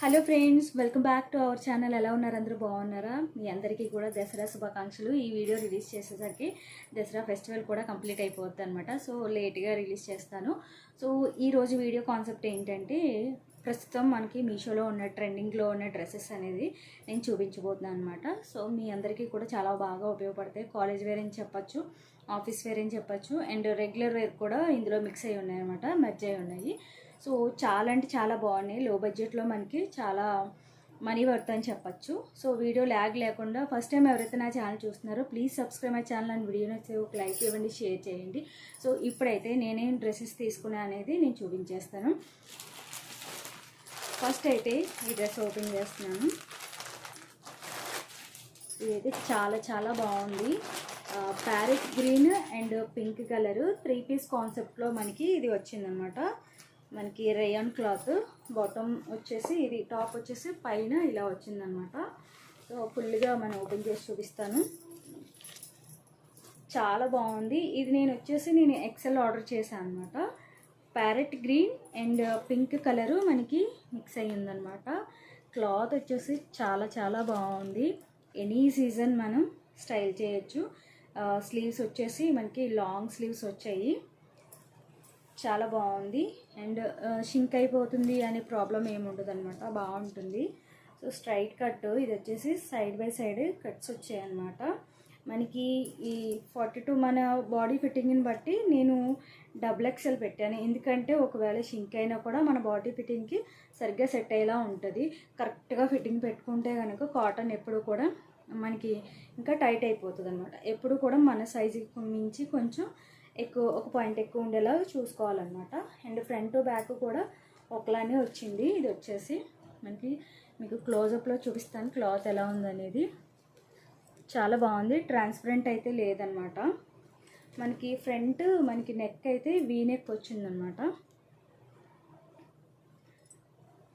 Hello friends welcome back to our channel. ఎలా ఉన్నారు? అందరూ బాగున్నారా? మీ అందరికీ కూడా దసరా శుభాకాంక్షలు. ఈ వీడియో రిలీజ్ చేసేసరికి దసరా ఫెస్టివల్ కూడా కంప్లీట్ అయిపోద్ది అనమాట సో లేట్గా రిలీజ్ చేస్తాను. సో ఈ రోజు వీడియో కాన్సెప్ట్ ఏంటంటే ప్రస్తుతం మనకి మీషోలో ఉన్న ట్రెండింగ్లో ఉన్న డ్రెస్సెస్ అనేది నేను చూపించబోతున్నాను అనమాట సో మీ అందరికీ కూడా చాలా బాగా ఉపయోగపడతాయి. కాలేజ్ వేర్ అని చెప్పచ్చు ఆఫీస్ వేర్ అని చెప్పచ్చు అండ్ రెగ్యులర్ వేర్ కూడా ఇందులో మిక్స్ అయి ఉన్నాయి అనమాట మెర్జ్ అయి ఉన్నాయి. సో చాలా అంటే చాలా బాగున్నాయి. లో బడ్జెట్లో మనకి చాలా మనీ వర్త్ అని చెప్పచ్చు. సో వీడియో ల్యాగ్ లేకుండా ఫస్ట్ టైం ఎవరైతే నా ఛానల్ చూస్తున్నారో please subscribe my channel and video నచ్చితే ఒక లైక్ ఇవ్వండి షేర్ చేయండి. సో ఇప్పుడైతే నేనేం డ్రెస్సెస్ తీసుకున్నా అనేది నేను చూపించేస్తాను. ఫస్ట్ అయితే ఈ డ్రెస్ ఓపెన్ చేస్తున్నాను. ఇదైతే చాలా చాలా బాగుంది. Parrot green and pink colour three piece కాన్సెప్ట్లో మనకి ఇది వచ్చిందనమాట మనకి రేయన్ క్లాత్ బాటమ్ వచ్చేసి ఇది టాప్ వచ్చేసి పైన ఇలా వచ్చిందనమాట. సో ఫుల్గా మనం ఓపెన్ చేసి చూపిస్తాను. చాలా బాగుంది. ఇది నేను వచ్చేసి నేను ఎక్సెల్ ఆర్డర్ చేశాను అనమాట parrot green and pink colour మనకి మిక్స్ అయ్యిందనమాట. క్లాత్ వచ్చేసి చాలా చాలా బాగుంది. ఎనీ సీజన్ మనం స్టైల్ చేయొచ్చు. స్లీవ్స్ వచ్చేసి మనకి లాంగ్ స్లీవ్స్ వచ్చాయి. చాలా బాగుంది. అండ్ షింక్ అయిపోతుంది అనే ప్రాబ్లం ఏముండదు అనమాట బాగుంటుంది. So straight cut. ఇది వచ్చేసి సైడ్ బై సైడ్ కట్స్ వచ్చాయి అనమాట మనకి ఈ ఫార్టీ టూ మన బాడీ ఫిట్టింగ్ని బట్టి నేను డబుల్ ఎక్సెల్ పెట్టాను. ఎందుకంటే ఒకవేళ షింక్ అయినా కూడా మన బాడీ ఫిట్టింగ్కి సరిగ్గా సెట్ అయ్యేలా ఉంటుంది. కరెక్ట్గా ఫిట్టింగ్ పెట్టుకుంటే కనుక కాటన్ ఎప్పుడు కూడా మనకి ఇంకా టైట్ అయిపోతుంది అనమాట ఎప్పుడు కూడా మన సైజుకి మించి కొంచెం ఎక్కువ ఒక పాయింట్ ఎక్కువ ఉండేలా చూసుకోవాలన్నమాట. అండ్ ఫ్రంట్ బ్యాక్ కూడా ఒకలానే వచ్చింది. ఇది వచ్చేసి మనకి మీకు క్లోజప్లో చూపిస్తాను. క్లాత్ ఎలా ఉందనేది. చాలా బాగుంది. ట్రాన్స్పరెంట్ అయితే లేదనమాట మనకి ఫ్రంట్ మనకి నెక్ అయితే వీ నెక్ వచ్చిందనమాట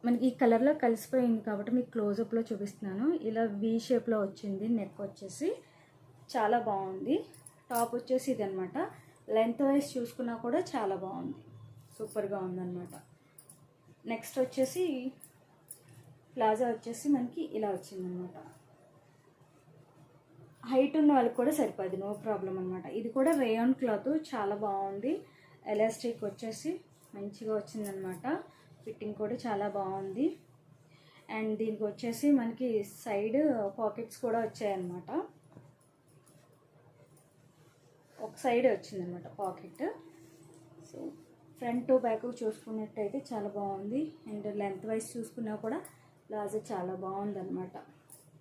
మనకి ఈ కలర్లో కలిసిపోయింది కాబట్టి మీకు క్లోజప్లో చూపిస్తున్నాను. ఇలా వీ షేప్లో వచ్చింది. నెక్ వచ్చేసి చాలా బాగుంది. టాప్ వచ్చేసి ఇది అనమాట లెంత్ వైజ్ చూసుకున్నా కూడా చాలా బాగుంది. సూపర్గా ఉందన్నమాట. నెక్స్ట్ వచ్చేసి ప్లాజా వచ్చేసి మనకి ఇలా వచ్చిందనమాట హైట్ ఉన్న వాళ్ళకి కూడా సరిపోదు నో ప్రాబ్లం అనమాట ఇది కూడా రేయాన్ క్లాత్ చాలా బాగుంది. ఎలాస్టిక్ వచ్చేసి మంచిగా వచ్చిందనమాట ఫిట్టింగ్ కూడా చాలా బాగుంది. అండ్ దీనికి వచ్చేసి మనకి సైడ్ పాకెట్స్ కూడా వచ్చాయన్నమాట. ఒక సైడ్ వచ్చిందనమాట pocket. So front to back చూసుకున్నట్టయితే చాలా బాగుంది. అండ్ లెంత్ వైజ్ చూసుకున్నా కూడా ప్లాజో చాలా బాగుందనమాట.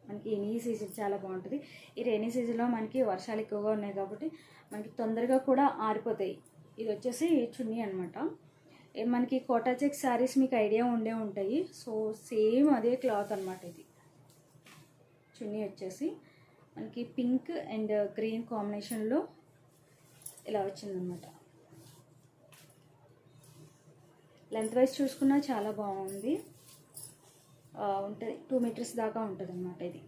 మనకి ఎనీ సీజన్ చాలా బాగుంటుంది. ఈ రైనీ సీజన్లో మనకి వర్షాలు ఎక్కువగా ఉన్నాయి కాబట్టి మనకి తొందరగా కూడా ఆరిపోతాయి. ఇది వచ్చేసి చున్నీ అనమాట. మనకి కోటా చెక్ శారీస్ మీకు ఐడియా ఉండే ఉంటాయి. సో సేమ్ అదే క్లాత్ అనమాట ఇది. చున్నీ వచ్చేసి మనకి పింక్ అండ్ గ్రీన్ కాంబినేషన్లో ఇలా వచ్చిందనమాట లెంత్ వైజ్ చూసుకున్నా చాలా బాగుంది. ఉంటుంది. టూ మీటర్స్ దాకా ఉంటుంది అనమాట ఇది.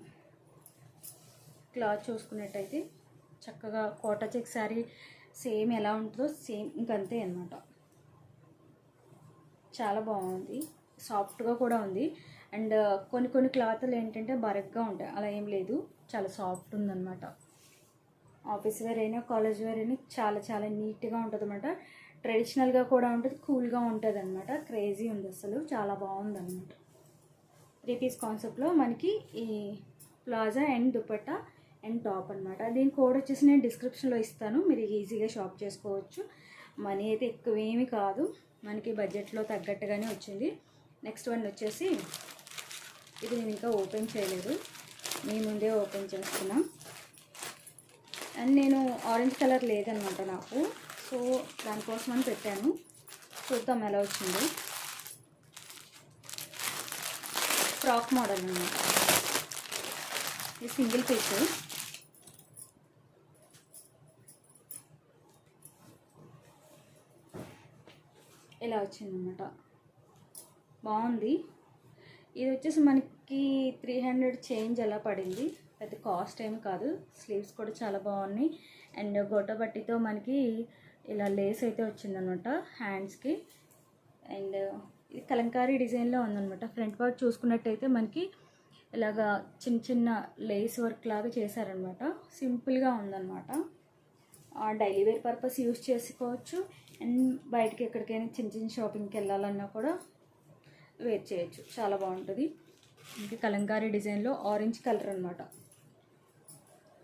క్లాత్ చూసుకున్నట్టయితే చక్కగా కోటా చెక్ శారీ సేమ్ ఎలా ఉంటుందో సేమ్ ఇంకంతే అనమాట చాలా బాగుంది. సాఫ్ట్గా కూడా ఉంది. అండ్ కొన్ని కొన్ని క్లాత్లు ఏంటంటే బరగ్గా ఉంటాయి. అలా ఏం లేదు. చాలా సాఫ్ట్ ఉందన్నమాట. ఆఫీస్ వేర్ అయినా కాలేజ్ వేర్ అయినా చాలా చాలా నీట్గా ఉంటుంది అనమాట ట్రెడిషనల్గా కూడా ఉంటుంది కూల్గా ఉంటుంది అనమాట క్రేజీ ఉంది అసలు చాలా బాగుంది అనమాట త్రీ పీస్ కాన్సెప్ట్లో మనకి ఈ palazzo and dupatta and top అనమాట దీని కోడ్ వచ్చేసి నేను డిస్క్రిప్షన్లో ఇస్తాను మీరు ఈజీగా షాప్ చేసుకోవచ్చు. మనీ అయితే ఎక్కువేమీ కాదు మనకి బడ్జెట్లో తగ్గట్టుగానే వచ్చింది. నెక్స్ట్ వన్ వచ్చేసి ఇది నేను ఇంకా ఓపెన్ చేయలేదు. మీ ముందే ఓపెన్ చేస్తున్నాం. అండ్ నేను ఆరెంజ్ కలర్ లేదనమాట నాకు. సో దానికోసం అని పెట్టాను. చూద్దాం ఎలా వచ్చింది. ఫ్రాక్ మోడల్ అనమాట ఇది సింగిల్ పీస్. ఇలా వచ్చిందన్నమాట బాగుంది. ఇది వచ్చేసి మనకి త్రీ హండ్రెడ్ చేంజ్ అలా పడింది. పెద్ద కాస్ట్ ఏమి కాదు. స్లీవ్స్ కూడా చాలా బాగున్నాయి. అండ్ గొట్ట బట్టితో మనకి ఇలా లేస్ అయితే వచ్చిందనమాట హ్యాండ్స్కి. అండ్ ఇది కలంకారీ డిజైన్లో ఉందనమాట. ఫ్రంట్ పార్ట్ చూసుకున్నట్టయితే మనకి ఇలాగా చిన్న చిన్న లేస్ వర్క్ లాగా చేశారనమాట. సింపుల్గా ఉందన్నమాట డైలీ వేర్ పర్పస్ యూస్ చేసుకోవచ్చు. అండ్ బయటకి ఎక్కడికైనా చిన్న చిన్న షాపింగ్కి వెళ్ళాలన్నా కూడా వేర్ చేయొచ్చు. చాలా బాగుంటుంది. ఇంకా కలంకారీ డిజైన్లో ఆరెంజ్ కలర్ అనమాట.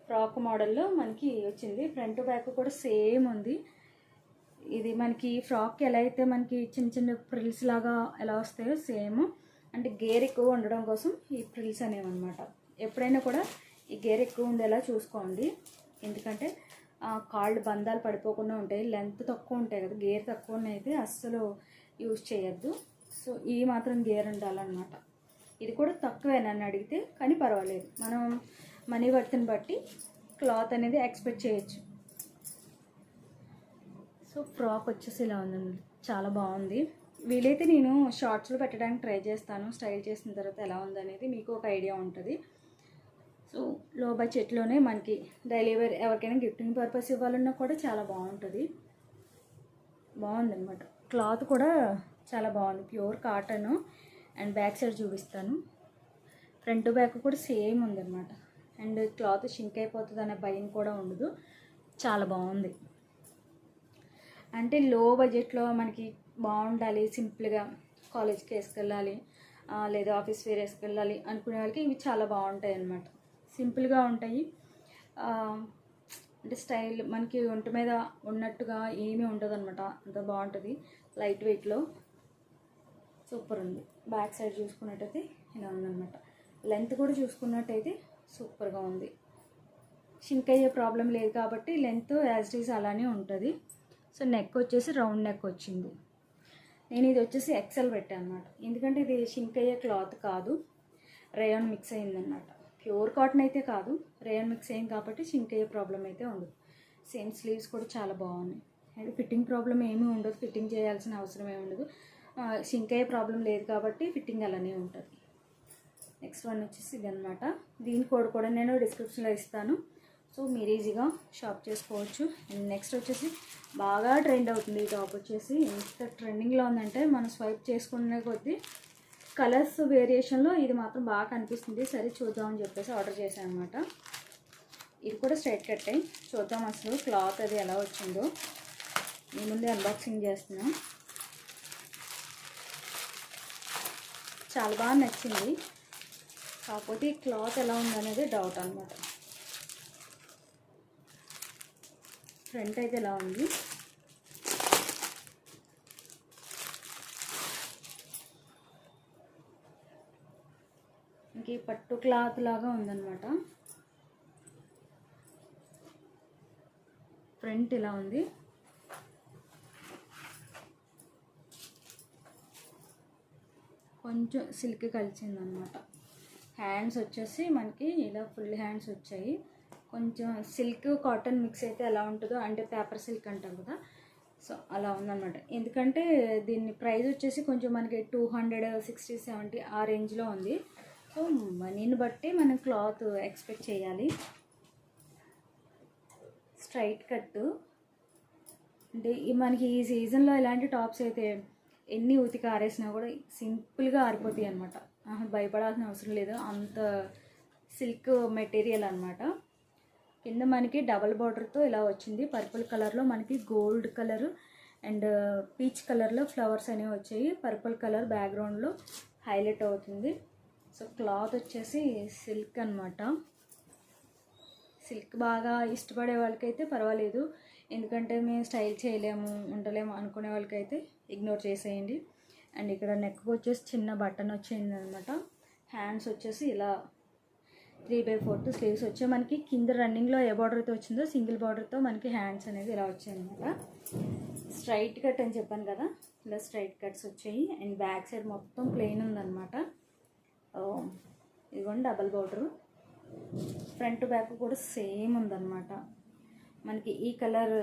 ఫ్రాక్ మోడల్లో మనకి వచ్చింది. ఫ్రంట్ బ్యాక్ కూడా సేమ్ ఉంది. ఇది మనకి ఫ్రాక్ ఎలా అయితే మనకి చిన్న చిన్న ప్రిల్స్ లాగా ఎలా వస్తాయో సేమ్. అంటే గేర్ ఎక్కువ ఉండడం కోసం ఈ ప్రిల్స్ అనేవి అనమాట ఎప్పుడైనా కూడా ఈ గేర్ ఎక్కువ ఉండేలా చూసుకోండి. ఎందుకంటే ఆ, కాళ్ళు బంధాలు పడిపోకుండా ఉంటాయి. లెంత్ తక్కువ ఉంటాయి కదా గేర్ తక్కువ అయితే అస్సలు యూజ్ చేయొద్దు. సో ఈ మాత్రం గేర్ ఉండాలన్నమాట. ఇది కూడా తక్కువే నన్ను అడిగితే కానీ పర్వాలేదు. మనం మనీ వర్త్ని బట్టి క్లాత్ అనేది ఎక్స్పెక్ట్ చేయొచ్చు. సో ఫ్రాక్ వచ్చేసి ఇలా ఉందండి. చాలా బాగుంది. వీలైతే నేను షార్ట్స్లో పెట్టడానికి ట్రై చేస్తాను. స్టైల్ చేసిన తర్వాత ఎలా ఉందనేది మీకు ఒక ఐడియా ఉంటుంది. సో లో బడ్జెట్లోనే మనకి డైలీ వేర్ ఎవరికైనా గిఫ్టింగ్ పర్పస్ ఇవ్వాలన్నా కూడా చాలా బాగుంటుంది. బాగుందన్నమాట. క్లాత్ కూడా చాలా బాగుంది. Pure cotton and back side చూపిస్తాను. ఫ్రంట్ బ్యాక్ కూడా సేమ్ ఉందన్నమాట. అండ్ క్లాత్ షింక్ అయిపోతుంది అనే భయం కూడా ఉండదు. చాలా బాగుంది. అంటే లో బడ్జెట్లో మనకి బాగుండాలి సింపుల్గా కాలేజ్కి వేసుకెళ్ళాలి లేదా ఆఫీస్ వేర్ వేసుకెళ్ళాలి అనుకునే వాళ్ళకి ఇవి చాలా బాగుంటాయి అన్నమాట. సింపుల్గా ఉంటాయి. అంటే స్టైల్ మనకి ఒంటి మీద ఉన్నట్టుగా ఏమీ ఉండదు అనమాట అంత బాగుంటుంది. లైట్ వెయిట్లో సూపర్ ఉంది. బ్యాక్ సైడ్ చూసుకున్నట్టయితే ఇలా ఉందన్నమాట. లెంత్ కూడా చూసుకున్నట్టయితే సూపర్గా ఉంది. షింక్ అయ్యే ప్రాబ్లం లేదు కాబట్టి లెంత్ యాజ్ ఈస్ అలానే ఉంటుంది. సో నెక్ వచ్చేసి రౌండ్ నెక్ వచ్చింది. నేను ఇది వచ్చేసి ఎక్సెల్ పెట్టాను అనమాట ఎందుకంటే ఇది షింక్ అయ్యే క్లాత్ కాదు. రేయాన్ మిక్స్ అయిందన్నమాట. ప్యూర్ కాటన్ అయితే కాదు. రేయాన్ మిక్స్ అయింది కాబట్టి షింక్ అయ్యే ప్రాబ్లం అయితే ఉండదు. సేమ్ స్లీవ్స్ కూడా చాలా బాగున్నాయి. అది ఫిట్టింగ్ ప్రాబ్లం ఏమీ ఉండదు. ఫిట్టింగ్ చేయాల్సిన అవసరం ఏమి ఉండదు. షింక్ అయ్యే ప్రాబ్లం లేదు కాబట్టి ఫిట్టింగ్ అలానే ఉంటుంది. నెక్స్ట్ వన్ వచ్చేసి ఇది అనమాట దీని కోడ్ కూడా నేను డిస్క్రిప్షన్లో ఇస్తాను. సో మీరు ఈజీగా షాప్ చేసుకోవచ్చు. అండ్ నెక్స్ట్ వచ్చేసి బాగా ట్రెండ్ అవుతుంది ఈ టాప్ వచ్చేసి. ఎంత ట్రెండింగ్లో ఉందంటే మనం స్వైప్ చేసుకునే కొద్దీ కలర్స్ వేరియేషన్లో ఇది మాత్రం బాగా కనిపిస్తుంది. సరే చూద్దామని చెప్పేసి ఆర్డర్ చేశాను అనమాట ఇది కూడా స్ట్రైట్ కట్టే చూద్దాం అసలు క్లాత్ అది ఎలా వచ్చిందో. మీ ముందే అన్బాక్సింగ్ చేస్తున్నాం. చాలా బాగా నచ్చింది. కాకపోతే ఈ క్లాత్ ఎలా ఉందనేది డౌట్ అనమాట ఫ్రంట్ అయితే ఎలా ఉంది? ఇంక ఈ పట్టు క్లాత్ లాగా ఉందన్నమాట. ఫ్రంట్ ఇలా ఉంది. కొంచెం సిల్క్ కలిసిందనమాట హ్యాండ్స్ వచ్చేసి మనకి ఇలా ఫుల్ హ్యాండ్స్ వచ్చాయి. కొంచెం సిల్క్ కాటన్ మిక్స్ అయితే ఎలా ఉంటుందో అంటే పేపర్ సిల్క్ అంటాం కదా. సో అలా ఉందన్నమాట. ఎందుకంటే దీని ప్రైస్ వచ్చేసి కొంచెం మనకి టూ హండ్రెడ్ సిక్స్టీ సెవెంటీ ఆ రేంజ్లో ఉంది. సో మనీని బట్టి మనం క్లాత్ ఎక్స్పెక్ట్ చేయాలి. స్ట్రైట్ కట్టు అంటే మనకి ఈ సీజన్లో ఇలాంటి టాప్స్ అయితే ఎన్ని ఉతికి ఆరేసినా కూడా సింపుల్గా ఆరిపోతాయి అనమాట భయపడాల్సిన అవసరం లేదు. అంత సిల్క్ మెటీరియల్ అనమాట కింద మనకి డబల్ బార్డర్తో ఇలా వచ్చింది. పర్పుల్ కలర్లో మనకి గోల్డ్ కలర్ అండ్ పీచ్ కలర్లో ఫ్లవర్స్ అనేవి వచ్చాయి. పర్పుల్ కలర్ బ్యాక్గ్రౌండ్లో హైలైట్ అవుతుంది. సో క్లాత్ వచ్చేసి సిల్క్ అనమాట సిల్క్ బాగా ఇష్టపడే వాళ్ళకైతే పర్వాలేదు. ఎందుకంటే మేము స్టైల్ చేయలేము ఉండలేము అనుకునే వాళ్ళకైతే ఇగ్నోర్ చేసేయండి. అండ్ ఇక్కడ నెక్ వచ్చేసి చిన్న బటన్ వచ్చింది అనమాట హ్యాండ్స్ వచ్చేసి ఇలా త్రీ బై ఫోర్త్ స్లీవ్స్ వచ్చాయి మనకి కింద రన్నింగ్లో ఏ బార్డర్ అయితే వచ్చిందో సింగిల్ బార్డర్తో మనకి హ్యాండ్స్ అనేది ఇలా వచ్చాయి అనమాట స్ట్రైట్ కట్ అని చెప్పాను కదా ఇలా స్ట్రైట్ కట్స్ వచ్చాయి. అండ్ బ్యాక్ సైడ్ మొత్తం ప్లెయిన్ ఉందన్నమాట. ఇదిగోండి డబల్ బార్డరు ఫ్రంట్ బ్యాక్ కూడా సేమ్ ఉందన్నమాట. మనకి ఈ కలర్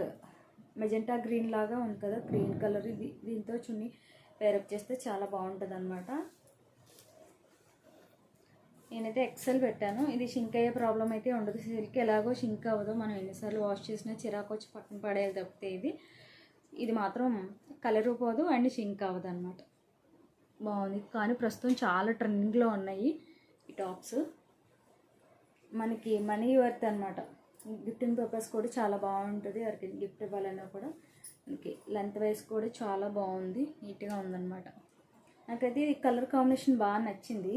మెజెంటా గ్రీన్ లాగా ఉంది కదా గ్రీన్ కలర్ ఇది దీంతో చున్నీ పేరప్ చేస్తే చాలా బాగుంటుంది అనమాట నేనైతే ఎక్సెల్ పెట్టాను. ఇది షింక్ అయ్యే ప్రాబ్లం అయితే ఉండదు. సిల్క్ ఎలాగో షింక్ అవ్వదు. మనం ఎన్నిసార్లు వాష్ చేసినా చిరాకు వచ్చి పక్కన పడేది తప్పితే ఇది. ఇది మాత్రం కలర్ పోదు అండ్ షింక్ అవ్వదు అనమాట బాగుంది. కానీ ప్రస్తుతం చాలా ట్రెండింగ్లో ఉన్నాయి ఈ టాప్స్ మనకి మనీ వర్త్ అనమాట గిఫ్టింగ్ పర్పస్ కూడా చాలా బాగుంటుంది. ఎవరికి గిఫ్ట్ ఇవ్వాలన్నా కూడా. మనకి లెంత్ వైజ్ కూడా చాలా బాగుంది నీట్గా ఉందన్నమాట. నాకైతే ఈ కలర్ కాంబినేషన్ బాగా నచ్చింది.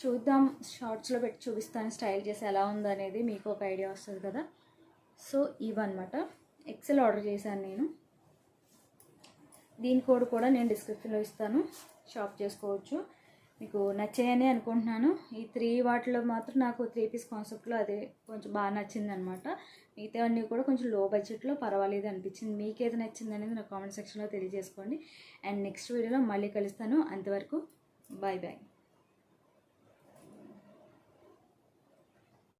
చూద్దాం షార్ట్స్లో పెట్టి చూపిస్తాను స్టైల్ చేసి ఎలా ఉందనేది అనేది మీకు ఒక ఐడియా వస్తుంది కదా. సో ఇవన్నమాట. ఎక్సెల్ ఆర్డర్ చేశాను నేను. దీని కోడ్ కూడా నేను డిస్క్రిప్షన్లో ఇస్తాను. షాప్ చేసుకోవచ్చు. మీకు నచ్చాయని అనుకుంటున్నాను. ఈ త్రీ వాటిలో మాత్రం నాకు త్రీ పీస్ కాన్సెప్ట్లో అదే కొంచెం బాగా నచ్చింది అనమాట మిగతా అన్నీ కూడా కొంచెం లో బడ్జెట్లో పర్వాలేదు అనిపించింది. మీకు ఏది నచ్చింది అనేది నా కామెంట్ సెక్షన్లో తెలియజేసుకోండి. అండ్ నెక్స్ట్ వీడియోలో మళ్ళీ కలుస్తాను. అంతవరకు బాయ్ బాయ్